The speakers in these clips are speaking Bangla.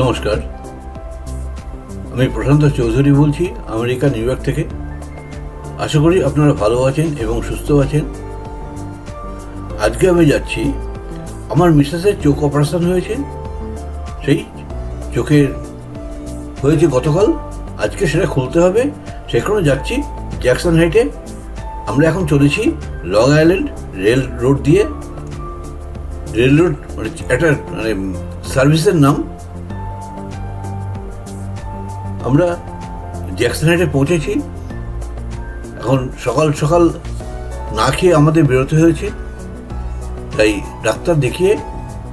নমস্কার। আমি প্রশান্ত চৌধুরী বলছি, আমেরিকা, নিউ ইয়র্ক থেকে। আশা করি আপনারা ভালো আছেন এবং সুস্থ আছেন। আজকে আমি যাচ্ছি, আমার মিসেসের চোখ অপারেশন হয়েছে। সেই চোখের হয়েছে গতকাল, আজকে সেটা খুলতে হবে। সেখানে যাচ্ছি, জ্যাকসন হাইটে। আমরা এখন চলেছি লং আইল্যান্ড রেল রোড দিয়ে। রেল রোড মানে একটা মানে সার্ভিসের নাম। আমরা জ্যাকসন হাইটে পৌঁছেছি। এখন সকাল সকাল না খেয়ে আমাদের বেরোতে হয়েছে। তাই ডাক্তার দেখিয়ে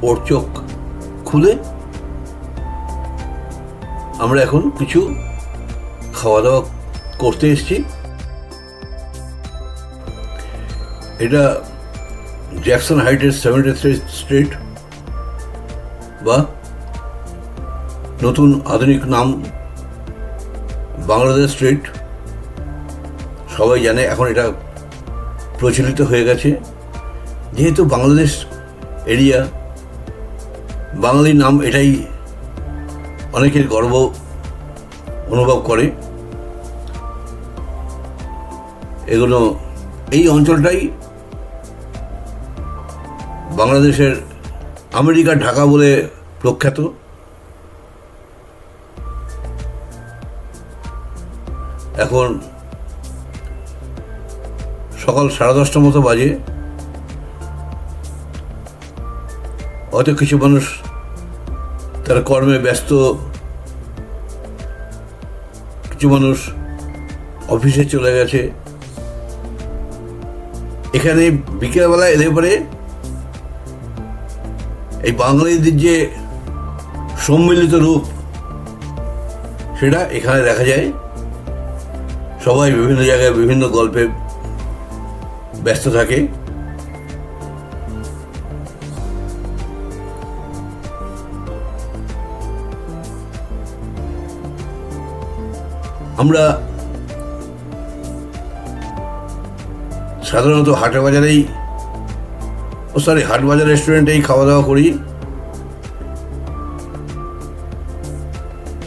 ওর চোখ খুলে আমরা এখন কিছু খাওয়া দাওয়া করতে এসেছি। এটা জ্যাকসন হাইটের সেভেন্টি থ্রি স্ট্রিট বা নতুন আধুনিক নাম বাংলাদেশ স্ট্রিট, সবাই জানে এখন এটা প্রচলিত হয়ে গেছে। যেহেতু বাংলাদেশ এরিয়া, বাঙালি নাম এটাই অনেকের গর্ব অনুভব করে। এগুলো, এই অঞ্চলটাই বাংলাদেশের আমেরিকার ঢাকা বলে প্রখ্যাত। এখন সকাল সাড়ে দশটার মতো বাজে। হয়তো কিছু মানুষ তার কর্মে ব্যস্ত। কিছু মানুষ অফিসে চলে গেছে। এখানে বিকেলবেলা এলে পরে এই বাঙালিদের যে সম্মিলিত রূপ, সেটা এখানে দেখা যায়। সবাই বিভিন্ন জায়গায় বিভিন্ন গল্পে ব্যস্ত থাকে। আমরা সাধারণত হাটে বাজারেই ও সরি হাট বাজার রেস্টুরেন্টেই খাওয়া দাওয়া করি।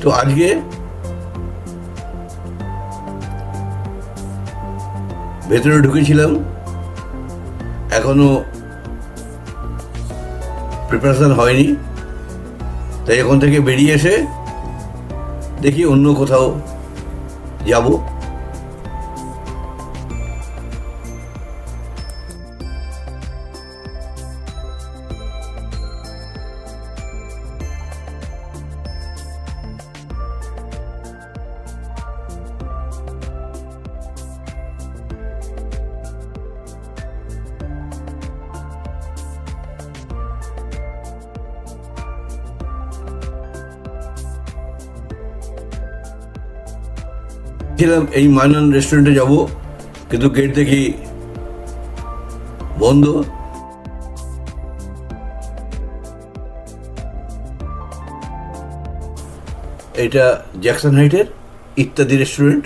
তো আজকে ভেতরে ঢুকেছিলাম। এখনও প্রিপারেশান হয়নি। তাই এখন থেকে বেরিয়ে এসে দেখি অন্য কোথাও যাব। ছিলাম এই মাইনন রেস্টুরেন্টে যাব, কিন্তু গেট দেখি বন্ধ। এটা জ্যাকসন হাইটের ইত্যাদি রেস্টুরেন্ট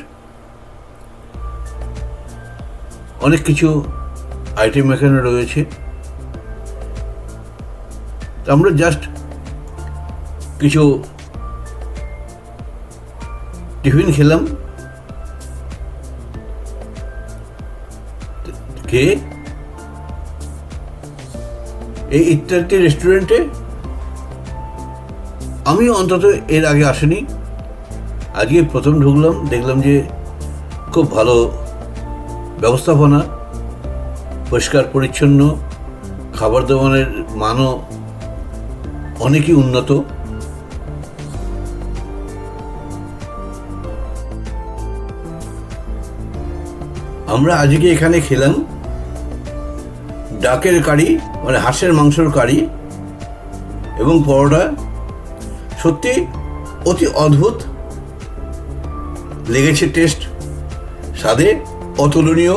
অনেক কিছু আইটেম এখানে রয়েছে। আমরা জাস্ট কিছু টিফিন খেলাম। কে? এই ইত্যাদি রেস্টুরেন্টে আমি অন্তত এর আগে আসিনি। আজকে প্রথম ঢুকলাম, দেখলাম যে খুব ভালো ব্যবস্থাপনা, পরিষ্কার, পরিচ্ছন্ন, খাবার দাবারের মানও অনেকই উন্নত। আমরা আজকে এখানে খেলাম। ডাকের কারি মানে হাঁসের মাংসর কারি এবং পরোটা সত্যি অতি অদ্ভুত। লেগেছে টেস্ট স্বাদে অতুলনীয়।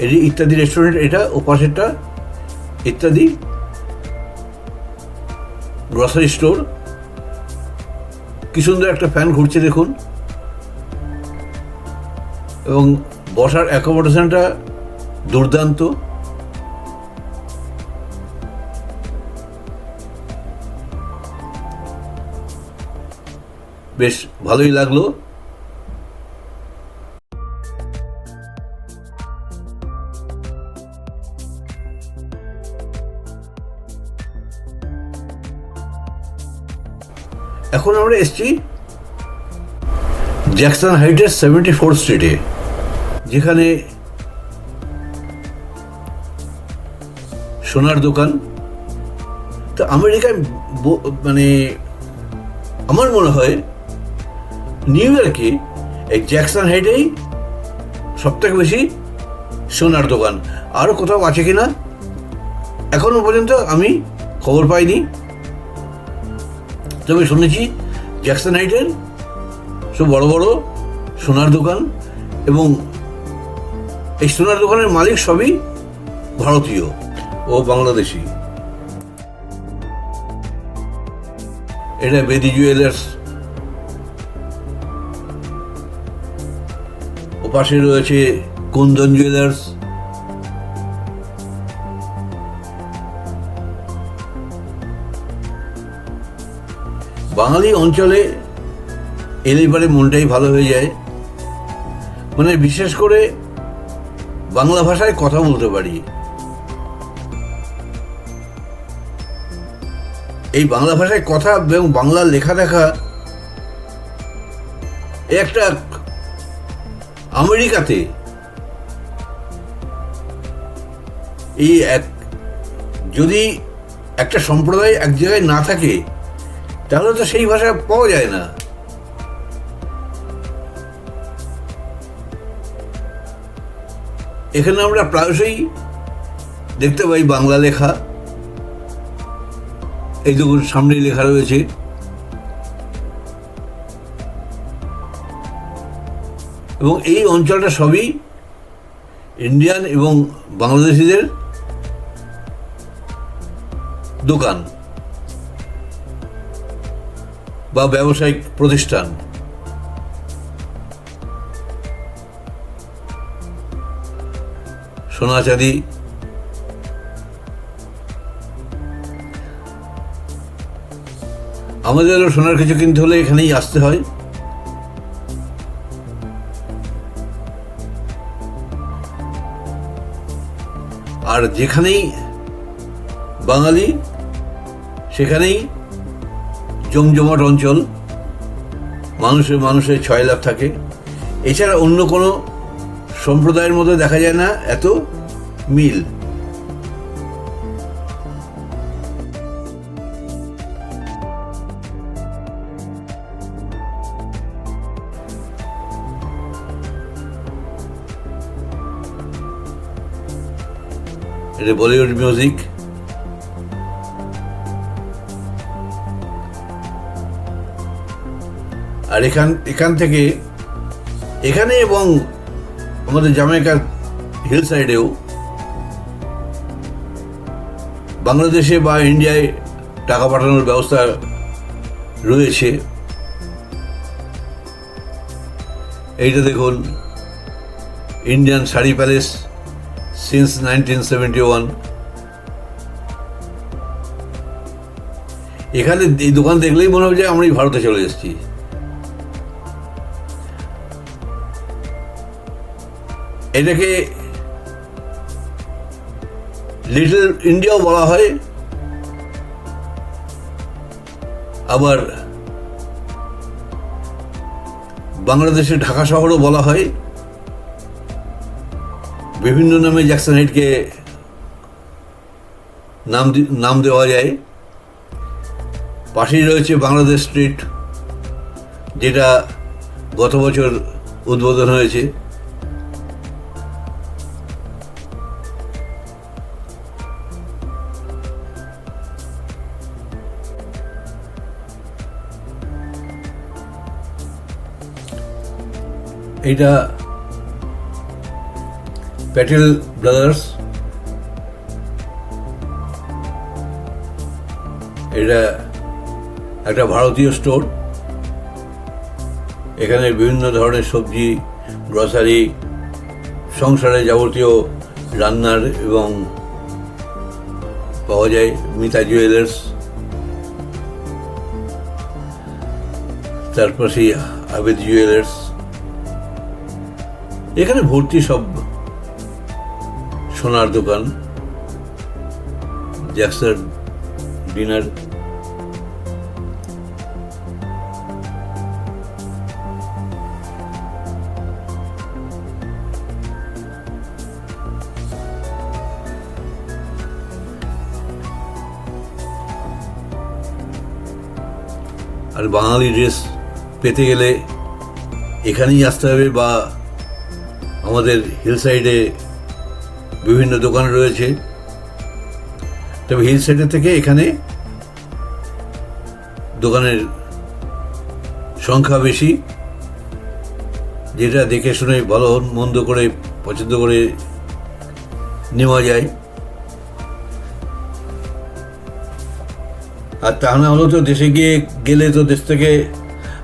ইত্যাদি রেস্টুরেন্ট এটা ও পাশেরটা ইত্যাদি গ্রসারি স্টোর কি সুন্দর একটা ফ্যান ঘুরছে দেখুন। এবং বসার অ্যাকোমোডেশনটা দুর্দান্ত। বেশ ভালোই লাগল। এখন আমরা এসছি জ্যাকসন হাইটের সেভেন্টি ফোর স্ট্রিটে যেখানে সোনার দোকান। তো আমেরিকায় মানে আমার মনে হয় নিউ ইয়র্কে এই জ্যাকসন হাইটেই সব থেকে বেশি সোনার দোকান। আরও কোথাও আছে কি না এখনও পর্যন্ত আমি খবর পাইনি। তবে শুনেছি জ্যাকসন হাইটের সব বড় বড় সোনার দোকান এবং এই সোনার দোকানের মালিক সবই ভারতীয় ও বাংলাদেশি। এটা বেদি জুয়েলার্স। ওপাশে রয়েছে কুন্দন জুয়েলার্স। বাঙালি অঞ্চলে এলে পরে মনটাই ভালো হয়ে যায়। মানে বিশেষ করে বাংলা ভাষায় কথা বলতে পারি। এই বাংলা ভাষায় কথা এবং বাংলা লেখা দেখা একটা আমেরিকাতে এই এক যদি একটা সম্প্রদায় এক জায়গায় না থাকে তাহলে তো সেই ভাষা পাওয়া যায় না। এখানে আমরা প্রায়শই দেখতে পাই বাংলা লেখা। এই দেখুন, সামনেই লেখা রয়েছে। এবং এই অঞ্চলটা সবই ইন্ডিয়ান এবং বাংলাদেশিদের দোকান। বা ব্যবসায়িক প্রতিষ্ঠান? সোনা চাঁদি। আমাদেরও সোনার কিছু কিনতে হলে এখানেই আসতে হয়। আর যেখানেই বাঙালি, সেখানেই জমজমাট অঞ্চল মানুষের মানুষের ছয় লাভ থাকে। এছাড়া অন্য কোনো সম্প্রদায়ের মধ্যে দেখা যায় না এত মিল। এটা বলিউড মিউজিক আর এখান এখান থেকে, এখানে এবং আমাদের জামাইকার হিল সাইডেও বাংলাদেশে বা ইন্ডিয়ায় টাকা পাঠানোর ব্যবস্থা রয়েছে। এইটা দেখুন Indian sari palace since nineteen seventy one এখানে এই দোকান দেখলেই মনে হবে যে এই ভারতে চলে এসেছি। এটাকে লিটল ইন্ডিয়াও বলা হয়। আবার বাংলাদেশের ঢাকা শহরও বলা হয়। বিভিন্ন নামে জ্যাকসন হাইটকে নাম নাম দেওয়া যায়। পাশেই রয়েছে বাংলাদেশ স্ট্রিট, যেটা গত বছর উদ্বোধন হয়েছে। এটা প্যাটেল ব্রাদার্স এটা একটা ভারতীয় স্টোর এখানে বিভিন্ন ধরনের সবজি গ্রসারি সংসারে যাবতীয় রান্নার এবং পাওয়া যায় মিতা জুয়েলার্স তারপর সেই আবেদ জুয়েলার্স এখানে ভর্তি সব সোনার দোকান জ্যাক্সার ডিনার। আর বাঙালি ড্রেস পেতে গেলে এখানেই আসতে হবে বা আমাদের হিল সাইডে বিভিন্ন দোকান রয়েছে। তবে হিল সাইডের থেকে এখানে দোকানের সংখ্যা বেশি, যেটা দেখে শুনে ভালো মন্দ করে, পছন্দ করে নেওয়া যায়। আর তা না হলেও তো দেশে গিয়ে গেলে তো দেশ থেকে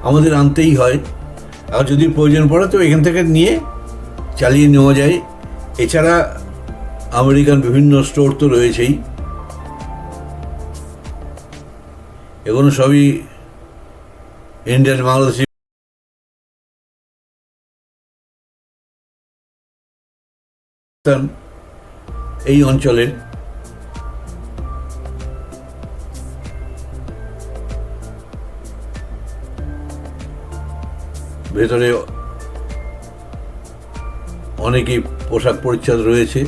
আমাদের আনতেই হয়। আর যদি প্রয়োজন পড়ে তো এখান থেকে নিয়ে চালিয়ে নেওয়া যায়। এছাড়া আমেরিকান বিভিন্ন স্টোর তো রয়েছেই। এগুলো সবই ইন্ডিয়ান বাংলাদেশি এই অঞ্চলের। ভেতরে অনেকই পোশাক পরিচ্ছদ রয়েছে।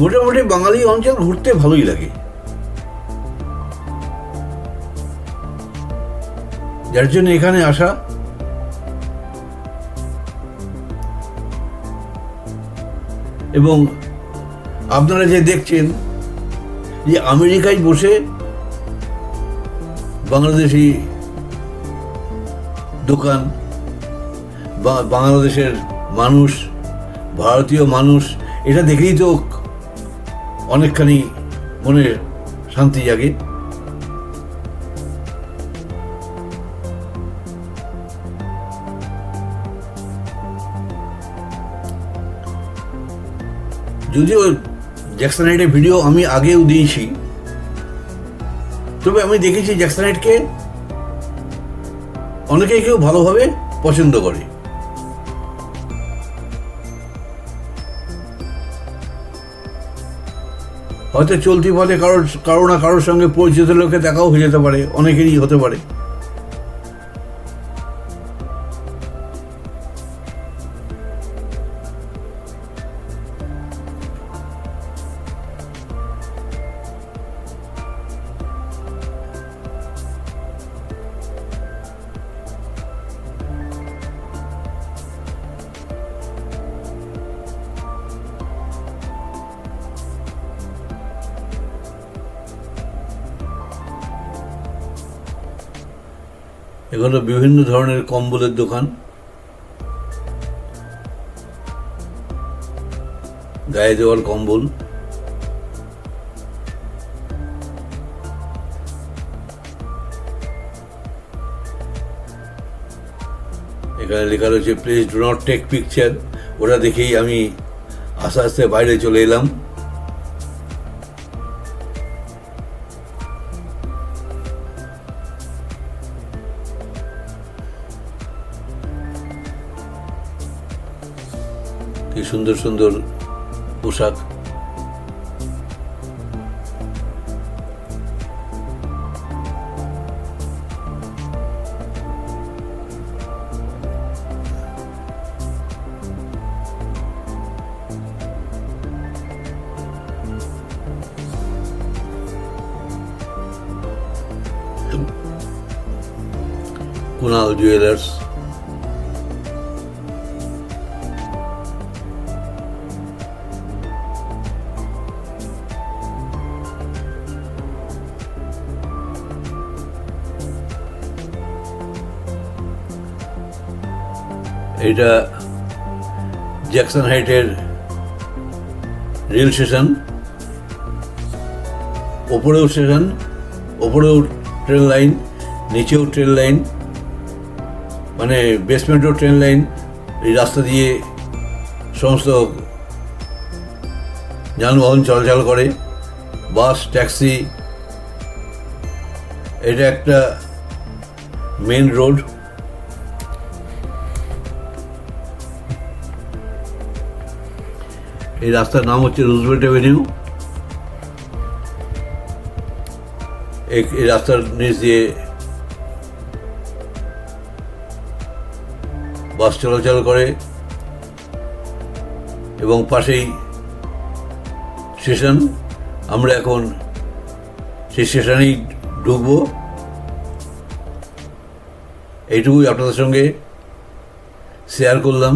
মোটামুটি বাঙালি অঞ্চল ঘুরতে ভালোই লাগে। যার জন্য এখানে আসা এবং আপনারা যে দেখছেন যে আমেরিকায় বসে বাংলাদেশি দোকান বাংলাদেশের মানুষ, ভারতীয় মানুষ, এটা দেখেই তো অনেকখানি মনে শান্তি জাগে। যদিও জ্যাকসনাইটের ভিডিও আমি আগেও দিয়েছি। তবে আমি দেখেছি জ্যাকসনাইটকে অনেকেই কেউ ভালোভাবে পছন্দ করে। হয়তো চলতি পথে কারোর কারও না কারোর সঙ্গে পরিচিত লোকে দেখাও হয়ে যেতে পারে, অনেকেরই হতে পারে। এগুলো বিভিন্ন ধরনের কম্বলের দোকান। গায়ে দেওয়ার কম্বল। এখানে লেখা রয়েছে please do not take picture ওটা দেখেই আমি আস্তে আস্তে বাইরে চলে এলাম। কি সুন্দর সুন্দর পোশাক কুনাল এটা জ্যাকসন হাইটের রেল স্টেশন ওপরেও স্টেশন ওপরেও ট্রেন লাইন, নিচেও ট্রেন লাইন মানে বেসমেন্টও ট্রেন লাইন, এই রাস্তা দিয়ে সমস্ত যানবাহন চলাচল করে, বাস, ট্যাক্সি, এটা একটা মেন রোড। এই রাস্তার নাম হচ্ছে রুজভেল্ট অ্যাভিনিউ এই রাস্তার নিচ দিয়ে বাস চলাচল করে এবং পাশেই স্টেশন। আমরা এখন সেই স্টেশনেই ঢুকবো। এইটুকুই আপনাদের সঙ্গে শেয়ার করলাম।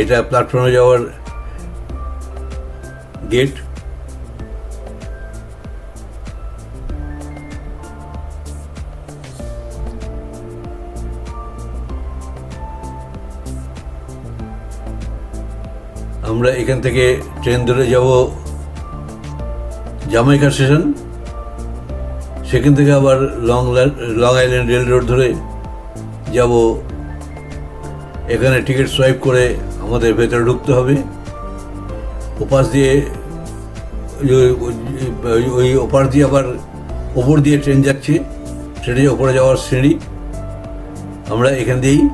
এটা প্ল্যাটফর্মে যাওয়ার গেট আমরা এখান থেকে ট্রেন ধরে যাব জামাইকা স্টেশন। সেখান থেকে আবার long long island rail road ধরে যাব। এখানে টিকিট সোয়াইপ করে আমাদের ভেতরে ঢুকতে হবে। ওপাশ দিয়ে, ওই- ওপার দিয়ে আবার ওপর দিয়ে ট্রেন যাচ্ছে। ট্রেনে ওপরে যাওয়ার সিঁড়ি। আমরা এখান দিয়েই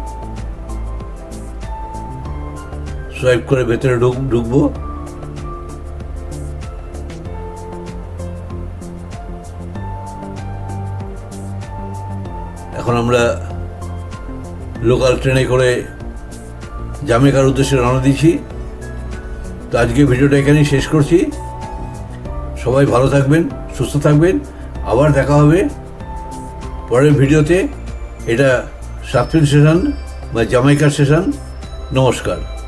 সোয়াইপ করে ভেতরে ঢুক, ঢুকবো। এখন আমরা লোকাল ট্রেনে করে জামেকার উদ্দেশ্যে রওনা দিচ্ছি তো আজকে ভিডিওটা এখানেই শেষ করছি। সবাই ভালো থাকবেন, সুস্থ থাকবেন। আবার দেখা হবে পরের ভিডিওতে। এটা সাতফিল সেশন বা জামাইকার সেশন। নমস্কার।